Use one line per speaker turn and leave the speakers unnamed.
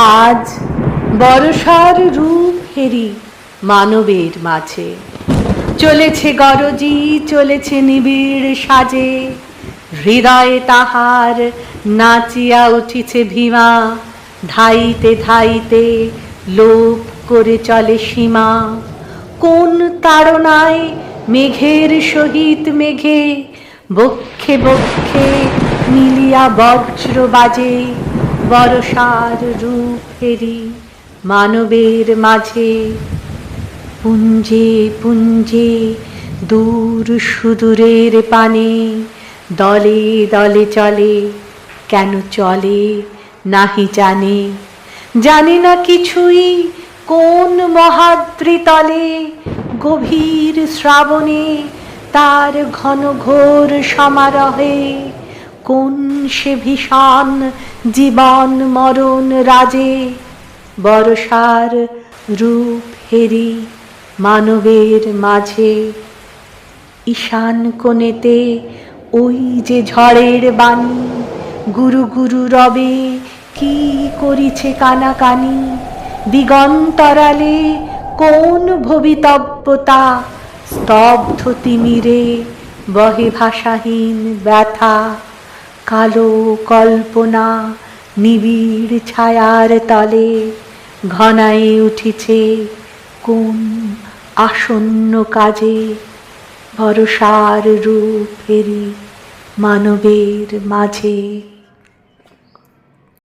আজ বরসার রূপ হেরি মানবের মাঝে। চলেছে গরজি, চলেছে নিবিড় সাজে। হৃদয়ে তাহার নাচিয়া উঠিছে ভীমা। ধাইতে ধাইতে লোপ করে চলে সীমা। কোন তাড়নায় মেঘের সহিত মেঘে, বক্ষে বক্ষে মিলিয়া বজ্র বাজে। বরসার রূপ মানবের মাঝে। পুঞ্জে পুঞ্জে দূর সুদূরের পানে দলে দলে চলে, কেন চলে নাহি জানে। জানে না কিছুই কোন মহাদ্রিতলে গভীর শ্রাবণে তার ঘন ঘোর সমারোহে কোন সে ভীষণ জীবন মরণ রাজে? বরসার রূপ হেরি মানবের মাঝে। ঈশান কোণেতে ওই যে ঝড়ের বাণী, গুরু গুরু রবে কি করিছে কানাকানি? দিগন্তরালে কোন ভবিতব্যতা? স্তব্ধ তিমিরে বহে ভাষাহীন ব্যথা। কালো কল্পনা, নিবিড় ছায়ার তলে ঘনায় উঠেছে কোন আসন্ন কাজে। ভরসার রূপ ফেরি মানবের মাঝে।